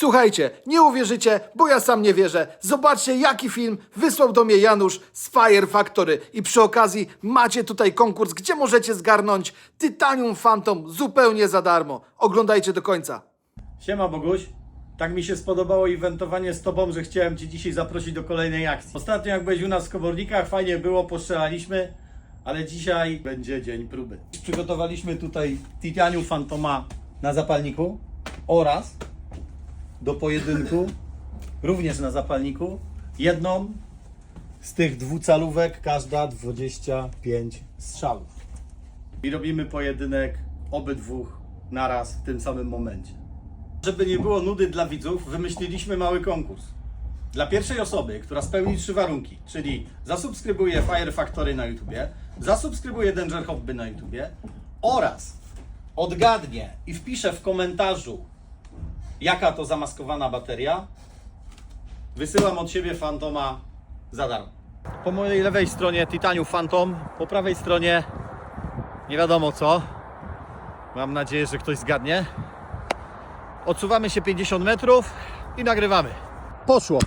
Słuchajcie, nie uwierzycie, bo ja sam nie wierzę. Zobaczcie, jaki film wysłał do mnie Janusz z Fire Factory. I przy okazji macie tutaj konkurs, gdzie możecie zgarnąć Titanium Phantom zupełnie za darmo. Oglądajcie do końca. Siema Boguś. Tak mi się spodobało eventowanie z Tobą, że chciałem Cię dzisiaj zaprosić do kolejnej akcji. Ostatnio jak byłeś u nas w Komornikach, fajnie było, postrzelaliśmy, ale dzisiaj będzie dzień próby. Przygotowaliśmy tutaj Titanium Fantoma na zapalniku oraz do pojedynku, również na zapalniku, jedną z tych dwucalówek, każda 25 strzałów. I robimy pojedynek obydwu naraz w tym samym momencie. Żeby nie było nudy dla widzów, wymyśliliśmy mały konkurs. Dla pierwszej osoby, która spełni trzy warunki, czyli zasubskrybuje Fire Factory na YouTubie, zasubskrybuje Danger Hobby na YouTubie oraz odgadnie i wpisze w komentarzu, jaka to zamaskowana bateria, wysyłam od siebie Fantoma za darmo. Po mojej lewej stronie Titanium Phantom, po prawej stronie nie wiadomo co. Mam nadzieję, że ktoś zgadnie. Odsuwamy się 50 metrów i nagrywamy. Poszło.